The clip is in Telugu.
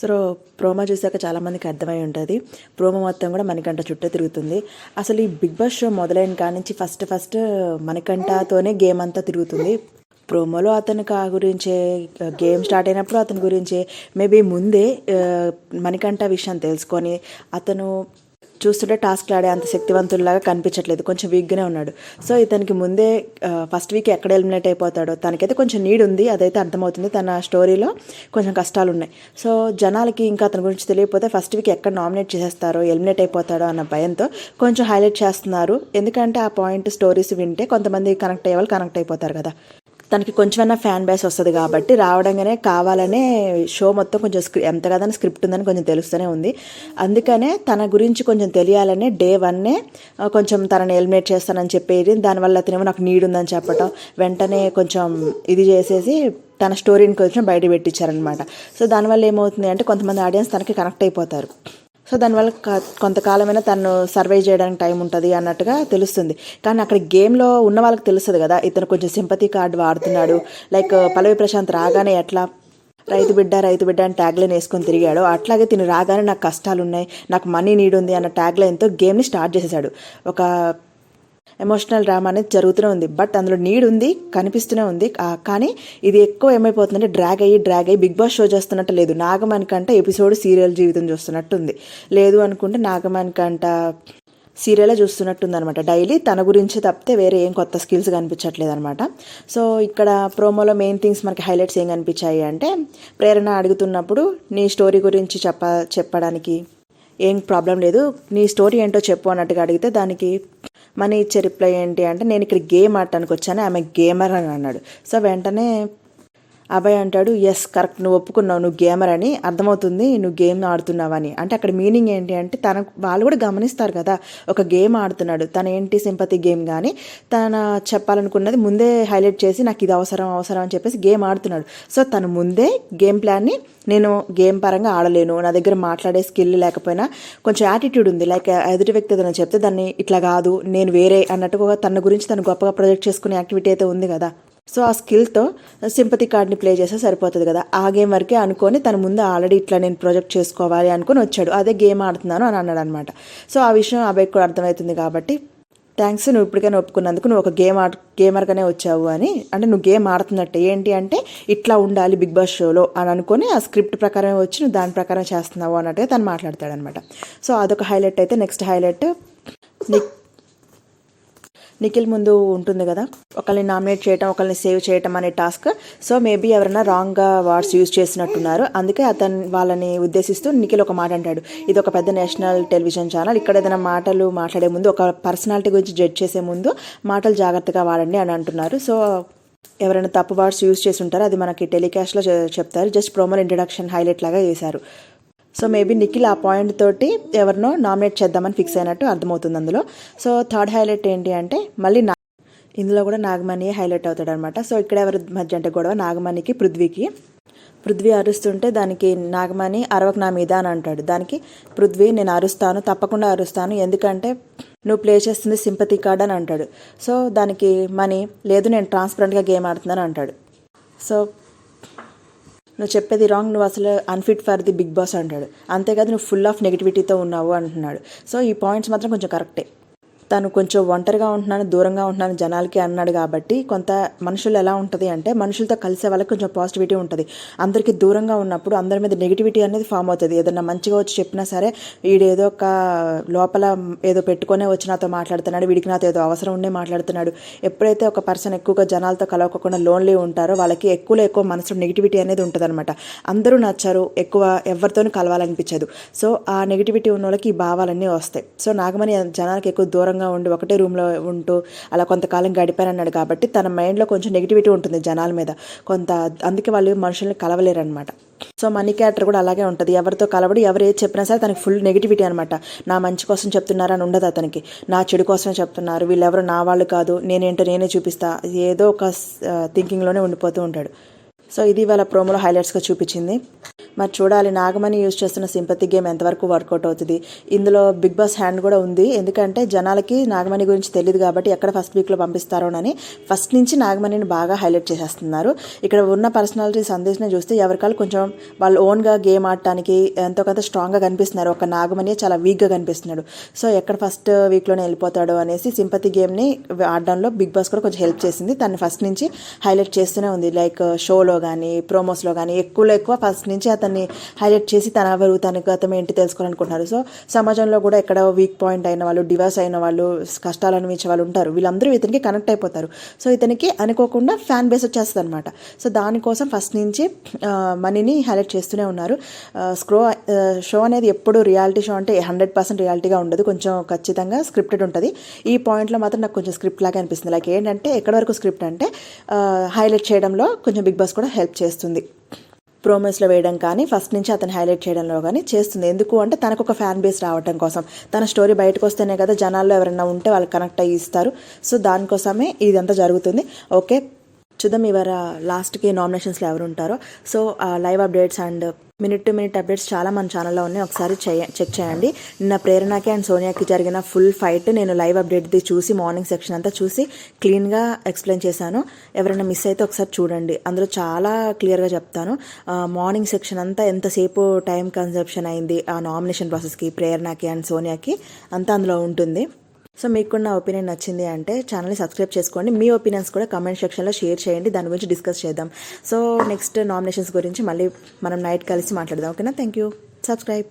సో ప్రోమో చూసాక చాలామందికి అర్థమై ఉంటుంది. ప్రోమో మొత్తం కూడా మణికంఠ చుట్టూ తిరుగుతుంది. అసలు ఈ బిగ్ బాస్ షో మొదలైన కాడ నుంచి ఫస్ట్ ఫస్ట్ మణికంఠతోనే గేమ్ అంతా తిరుగుతుంది. ప్రోమోలో అతను కా గురించే గేమ్ స్టార్ట్ అయినప్పుడు అతని గురించే మేబీ ముందే మణికంఠ విషయం తెలుసుకొని అతను చూస్తుంటే టాస్క్లు ఆడే అంత శక్తివంతుల్లాగా కనిపించట్లేదు. కొంచెం వీక్గానే ఉన్నాడు. సో ఇతనికి ముందే ఫస్ట్ వీక్ ఎక్కడ ఎలిమినేట్ అయిపోతాడో తనకైతే కొంచెం నీడ్ ఉంది. అదైతే అర్థమవుతుంది. తన స్టోరీలో కొంచెం కష్టాలు ఉన్నాయి సో జనాలకి ఇంకా అతని గురించి తెలియకపోతే ఫస్ట్ వీక్ ఎక్కడ నామినేట్ చేసేస్తారో ఎలిమినేట్ అయిపోతాడో అన్న భయంతో కొంచెం హైలైట్ చేస్తున్నారు. ఎందుకంటే ఆ పాయింట్ స్టోరీస్ వింటే కొంతమంది కనెక్ట్ అయ్యే వాళ్ళు కనెక్ట్ అయిపోతారు కదా. తనకి కొంచెమైనా ఫ్యాన్ బేస్ వస్తుంది కాబట్టి రావడంగానే కావాలనే షో మొత్తం కొంచెం స్క్రి ఎంత కదని స్క్రిప్ట్ ఉందని కొంచెం తెలుస్తూనే ఉంది. అందుకనే తన గురించి కొంచెం తెలియాలనే డే వన్నే కొంచెం తనని ఎలిమినేట్ చేస్తానని చెప్పేది. దానివల్ల అతనేమో నాకు నీడ్ ఉందని చెప్పటం. వెంటనే కొంచెం ఇది చేసేసి తన స్టోరీని కొంచెం బయట పెట్టించారనమాట సో దానివల్ల ఏమవుతుంది అంటే కొంతమంది ఆడియన్స్ తనకి కనెక్ట్ అయిపోతారు. సో దానివల్ల క- కొంతకాలమైనా తను సర్వే చేయడానికి టైం ఉంటుంది అన్నట్టుగా తెలుస్తుంది. కానీ అక్కడ గేమ్లో ఉన్న వాళ్ళకి తెలుస్తుంది కదా ఇతను కొంచెం సింపతి కార్డు వాడుతున్నాడు లైక్ పల్లవి ప్రశాంత్ రాగానే ఎట్లా రైతు బిడ్డ రైతు బిడ్డ అని ట్యాగ్లైన్ వేసుకొని తిరిగాడు. అట్లాగే తిని రాగానే నాకు కష్టాలు ఉన్నాయి నాకు మనీ నీడ్ ఉంది అన్న ట్యాగ్లైన్తో గేమ్ని స్టార్ట్ చేసేసాడు. ఒక ఎమోషనల్ డ్రామా అనేది జరుగుతూనే ఉంది. బట్ అందులో నీడ్ ఉంది కనిపిస్తూనే ఉంది. కానీ ఇది ఎక్కువ ఏమైపోతుందంటే డ్రాగ్ అయ్యి డ్రాగ్ అయ్యి బిగ్ బాస్ షో చేస్తున్నట్టు లేదు. నాగమాన్ కంట ఎపిసోడ్ సీరియల్ జీవితం చూస్తున్నట్టు ఉంది లేదు అనుకుంటే నాగమాన్ కంట సీరియలే చూస్తున్నట్టుంది అనమాట డైలీ తన గురించి తప్పితే వేరే ఏం కొత్త స్కిల్స్ కనిపించట్లేదు అనమాట సో ఇక్కడ ప్రోమోలో మెయిన్ థింగ్స్ మనకి హైలైట్స్ ఏం కనిపించాయి అంటే ప్రేరణ అడుగుతున్నప్పుడు నీ స్టోరీ గురించి చెప్ప చెప్పడానికి ఏం ప్రాబ్లం లేదు. నీ స్టోరీ ఏంటో చెప్పు అన్నట్టుగా అడిగితే దానికి మనీ ఇచ్చే రిప్లై ఏంటి? అంటే నేను ఇక్కడ గేమ్ ఆడటానికి వచ్చాను. ఆమె గేమర్ అని అన్నాడు. సో వెంటనే అభయ్ అంటాడు ఎస్ కరెక్ట్ నువ్వు ఒప్పుకున్నావు నువ్వు గేమర్ అని. అర్థమవుతుంది నువ్వు గేమ్ ఆడుతున్నావని అంటే అక్కడ మీనింగ్ ఏంటి అంటే తన వాళ్ళు కూడా గమనిస్తారు కదా ఒక గేమ్ ఆడుతున్నాడు. తన ఏంటి సింపతి గేమ్ కానీ తన చెప్పాలనుకున్నది ముందే హైలైట్ చేసి నాకు ఇది అవసరం అవసరం అని చెప్పేసి గేమ్ ఆడుతున్నాడు. సో తను ముందే గేమ్ ప్లాన్ని నేను గేమ్ పరంగా ఆడలేను. నా దగ్గర మాట్లాడే స్కిల్ లేకపోయినా కొంచెం యాటిట్యూడ్ ఉంది. లైక్ ఎదుటి వ్యక్తి ఏదైనా చెప్తే దాన్ని ఇట్లా కాదు నేను వేరే అన్నట్టుగా తన గురించి తను గొప్పగా ప్రొజెక్ట్ చేసుకునే యాక్టివిటీ అయితే ఉంది కదా. సో ఆ స్కిల్తో సింపతి కార్డ్ని ప్లే చేస్తే సరిపోతుంది కదా. ఆ గేమ్ వరకే అనుకొని తన ముందు ఆల్రెడీ ఇట్లా నేను ప్రొజెక్ట్ చేసుకోవాలి అనుకొని వచ్చాడు. అదే గేమ్ ఆడుతున్నాను అని అన్నాడు అనమాట సో ఆ విషయం అబ్బాయికి కూడా అర్థమవుతుంది కాబట్టి థ్యాంక్స్ నువ్వు ఇప్పటికైనా ఒప్పుకున్నందుకు నువ్వు ఒక గేమ్ ఆడ గేమర్గానే వచ్చావు అని. అంటే నువ్వు గేమ్ ఆడుతున్నట్టే. ఏంటి అంటే ఇట్లా ఉండాలి బిగ్ బాస్ షోలో అని అనుకొని ఆ స్క్రిప్ట్ ప్రకారమే వచ్చి నువ్వు దాని ప్రకారం చేస్తున్నావు అన్నట్టుగా తను మాట్లాడతాడనమాట. సో అదొక హైలైట్ అయితే నెక్స్ట్ హైలైట్. నిక్ నిఖిల్ ముందు ఉంటుంది కదా ఒకరిని నామినేట్ చేయటం ఒకరిని సేవ్ చేయటం అనే టాస్క్. సో మేబీ ఎవరైనా రాంగ్గా వర్డ్స్ యూజ్ చేసినట్టున్నారు. అందుకే అతను వాళ్ళని ఉద్దేశిస్తూ నిఖిల్ ఒక మాట అంటాడు. ఇది ఒక పెద్ద నేషనల్ టెలివిజన్ ఛానల్. ఇక్కడ ఏదైనా మాటలు మాట్లాడే ముందు ఒక పర్సనాలిటీ గురించి జడ్జ్ చేసే ముందు మాటలు జాగ్రత్తగా వాడండి అని అంటున్నారు. సో ఎవరైనా తప్పు వర్డ్స్ యూజ్ చేసి ఉంటారో అది మనకి టెలికాస్ట్లో చెప్తారు. జస్ట్ ప్రోమో ఇంట్రడక్షన్ హైలైట్ లాగా చేశారు. సో మేబీ నిఖిల్ ఆ పాయింట్ తోటి ఎవరినో నామినేట్ చేద్దామని ఫిక్స్ అయినట్టు అర్థమవుతుంది అందులో. సో థర్డ్ హైలైట్ ఏంటి అంటే మళ్ళీ నా ఇందులో కూడా నాగమణి హైలైట్ అవుతాడు అనమాట సో ఇక్కడ ఎవరి మధ్య అంటే గొడవ? నాగమణికి పృథ్వీకి. పృథ్వీ అరుస్తుంటే దానికి నాగమణి అరవకు నా మీద అని అంటాడు. దానికి పృథ్వీ నేను అరుస్తాను తప్పకుండా అరుస్తాను ఎందుకంటే నువ్వు ప్లే చేస్తుంది సింపతి కార్డ్ అని అంటాడు. సో దానికి మనీ లేదు నేను ట్రాన్స్పరెంట్గా గేమ్ ఆడుతున్నాను అంటాడు. సో నువ్వు చెప్పేది రాంగ్ నువ్వు అసలు unfit for the Bigg Boss అంటాడు. అంతేకాదు నువ్వు ఫుల్ ఆఫ్ నెగిటివిటీతో ఉన్నావు అంటున్నాడు. సో ఈ పాయింట్స్ మాత్రం కొంచెం కరెక్టే తను కొంచెం ఒంటరిగా ఉంటున్నాను దూరంగా ఉంటున్నాను జనాలకి అన్నాడు కాబట్టి కొంత మనుషులు ఎలా ఉంటుంది అంటే మనుషులతో కలిసే వాళ్ళకి కొంచెం పాజిటివిటీ ఉంటుంది. అందరికీ దూరంగా ఉన్నప్పుడు అందరి మీద నెగిటివిటీ అనేది ఫామ్ అవుతుంది. ఏదన్నా మంచిగా వచ్చి చెప్పినా సరే వీడు ఏదో ఒక లోపల ఏదో పెట్టుకునే వచ్చి నాతో మాట్లాడుతున్నాడు వీడికి నాతో ఏదో అవసరం ఉండే మాట్లాడుతున్నాడు. ఎప్పుడైతే ఒక పర్సన్ ఎక్కువగా జనాలతో కలవకుండా లోన్లీ ఉంటారో వాళ్ళకి ఎక్కువలో ఎక్కువ మనసులో నెగిటివిటీ అనేది ఉంటుంది అందరూ నచ్చారు ఎక్కువ ఎవరితోనూ కలవాలనిపించదు. సో ఆ నెగిటివిటీ ఉన్న వాళ్ళకి ఈ భావాలన్నీ వస్తాయి. సో నాగమణి జనాలకి ఎక్కువ దూరం దూరంగా ఉండి ఒకటే రూమ్లో ఉంటూ అలా కొంతకాలం గడిపానన్నాడు కాబట్టి తన మైండ్లో కొంచెం నెగిటివిటీ ఉంటుంది జనాల మీద. కొంత అందుకే వాళ్ళు మనుషుల్ని కలవలేరనమాట సో మనీ క్యారెక్టర్ కూడా అలాగే ఉంటుంది. ఎవరితో కలవడు ఎవరు ఏది చెప్పినా సరే తనకి ఫుల్ నెగిటివిటీ అనమాట నా మంచి కోసం చెప్తున్నారని ఉండదు అతనికి. నా చెడు కోసమే చెప్తున్నారు. వీళ్ళెవరు నా వాళ్ళు కాదు. నేనేంటో నేనే చూపిస్తా. ఏదో ఒక థింకింగ్లోనే ఉండిపోతూ ఉంటాడు. సో ఇది వాళ్ళ ప్రోమోలో హైలైట్స్గా చూపించింది. మరి చూడాలి. నాగమణి యూజ్ చేస్తున్న సింపతి గేమ్ ఎంతవరకు వర్కౌట్ అవుతుంది? ఇందులో బిగ్ బాస్ హ్యాండ్ కూడా ఉంది. ఎందుకంటే జనాలకి నాగమణి గురించి తెలియదు కాబట్టి ఎక్కడ ఫస్ట్ వీక్లో పంపిస్తారోనని ఫస్ట్ నుంచి నాగమణిని బాగా హైలైట్ చేసేస్తున్నారు. ఇక్కడ ఉన్న పర్సనాలిటీ సందేశం చూస్తే ఎవరికాలు కొంచెం వాళ్ళు ఓన్గా గేమ్ ఆడటానికి ఎంతో కొంత స్ట్రాంగ్గా కనిపిస్తున్నారు. ఒక నాగమణి చాలా వీక్గా కనిపిస్తున్నాడు. సో ఎక్కడ ఫస్ట్ వీక్లోనే వెళ్ళిపోతాడు అనేసి సింపతి గేమ్ని ఆడడంలో బిగ్ బాస్ కూడా కొంచెం హెల్ప్ చేసింది. తను ఫస్ట్ నుంచి హైలైట్ చేస్తూనే ఉంది. లైక్ షోలో కానీ ప్రోమోస్లో కానీ ఎక్కువలో ఎక్కువ ఫస్ట్ నుంచి అతను అతన్ని హైలైట్ చేసి తన ఎవరు తన గతం ఏంటి తెలుసుకోవాలనుకుంటున్నారు. సో సమాజంలో కూడా ఎక్కడ వీక్ పాయింట్ అయిన వాళ్ళు డివర్స్ అయిన వాళ్ళు కష్టాలు అనుభవించే వాళ్ళు ఉంటారు. వీళ్ళందరూ ఇతనికి కనెక్ట్ అయిపోతారు. సో ఇతనికి అనుకోకుండా ఫ్యాన్ బేస్ వచ్చేస్తుంది అనమాట సో దానికోసం ఫస్ట్ నుంచి మనీని హైలైట్ చేస్తూనే ఉన్నారు. స్క్రో షో అనేది ఎప్పుడు రియాలిటీ షో అంటే హండ్రెడ్ పర్సెంట్ రియాలిటీగా ఉండదు. కొంచెం ఖచ్చితంగా స్క్రిప్టెడ్ ఉంటుంది. ఈ పాయింట్లో మాత్రం నాకు కొంచెం స్క్రిప్ట్ లాగా అనిపిస్తుంది. లైక్ ఏంటంటే ఎక్కడ వరకు స్క్రిప్ట్ అంటే హైలైట్ చేయడంలో కొంచెం బిగ్ బాస్ కూడా హెల్ప్ చేస్తుంది. ప్రోమోస్లో వేయడం కానీ ఫస్ట్ నుంచి అతను హైలైట్ చేయడంలో కానీ చేస్తుంది. ఎందుకు అంటే తనకు ఒక ఫ్యాన్ బేస్ రావడం కోసం. తన స్టోరీ బయటకు వస్తేనే కదా జనాల్లో ఎవరైనా ఉంటే వాళ్ళు కనెక్ట్ అయ్యి ఇస్తారు. సో దానికోసమే ఇదంతా జరుగుతుంది. ఓకే చూద్దాం ఇవాళ లాస్ట్కి నామినేషన్స్లో ఎవరు ఉంటారో so live updates and minute to minute updates చాలా మన ఛానల్లో ఉన్నాయి. ఒకసారి చెక్ చేయండి. నిన్న ప్రేరణకి అండ్ సోనియాకి జరిగిన ఫుల్ ఫైట్ నేను లైవ్ అప్డేట్ది చూసి మార్నింగ్ సెక్షన్ అంతా చూసి క్లీన్గా ఎక్స్ప్లెయిన్ చేశాను. ఎవరైనా మిస్ అయితే ఒకసారి చూడండి. అందులో చాలా క్లియర్గా చెప్తాను. మార్నింగ్ సెక్షన్ అంతా ఎంతసేపు టైం కన్సెప్షన్ అయింది? ఆ నామినేషన్ ప్రాసెస్కి ప్రేరణకి అండ్ సోనియాకి అంతా అందులో ఉంటుంది. సో మీకు కూడా నా ఒపీనియన్ నచ్చింది అంటే ఛానల్ని సబ్స్క్రైబ్ చేసుకోండి. మీ ఒపీనియన్స్ కూడా కమెంట్ సెక్షన్లో షేర్ చేయండి. దాని గురించి డిస్కస్ చేద్దాం. సో నెక్స్ట్ నామినేషన్స్ గురించి మళ్ళీ మనం నైట్ కలిసి మాట్లాడదాం. ఓకేనా థ్యాంక్ యూ సబ్స్క్రైబ్